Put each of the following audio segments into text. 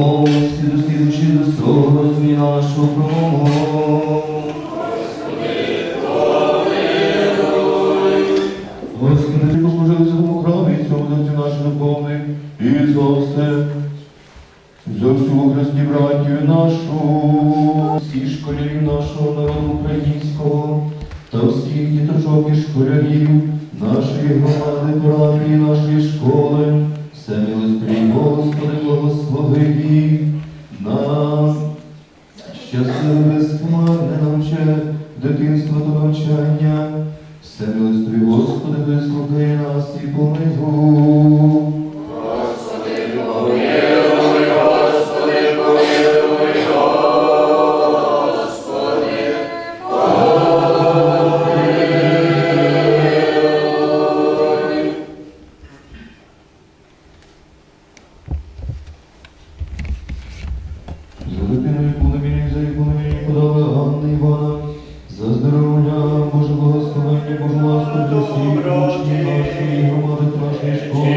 промов, слідуючи до свого розуміння нашого промову. Господи, ти послужили цьому храмі, цьому повний, і за за всю Христі братію нашу, всі школярів нашого народу українського, та всіх діточок і школярів, нашої громади, парафії, нашої школи, все милострій, Господи, благослови нас. Щасливе безхмарне навче, дитинство до навчання, все милостиві, Господи, вислухай нас і помилуй. За дитиною половині, за половині подали Ганни Івана, за здоров'я, Боже благословення, Божу ласку для всіх учнів нашої громади, нашої школи.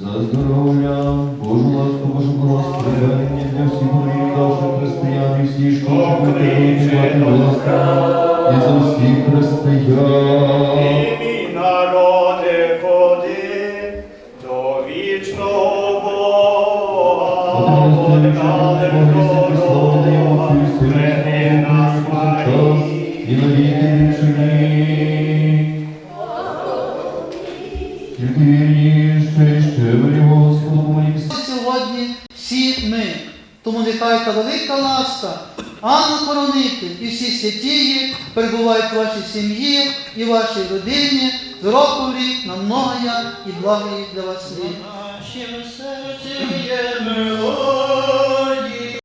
За здоров'я, Божу ласку, Божу благословення для всіх моїх давших християн і всіх, живуть власна, і за всіх християн. І народи ходи до вічного Бога, подали дорогу, веди нас і на віки нехай та велика ласка, Анну Коронити і всі святії перебувають в вашій сім'ї і вашій родині. З року в рік на многоя і благої для вас. Літ.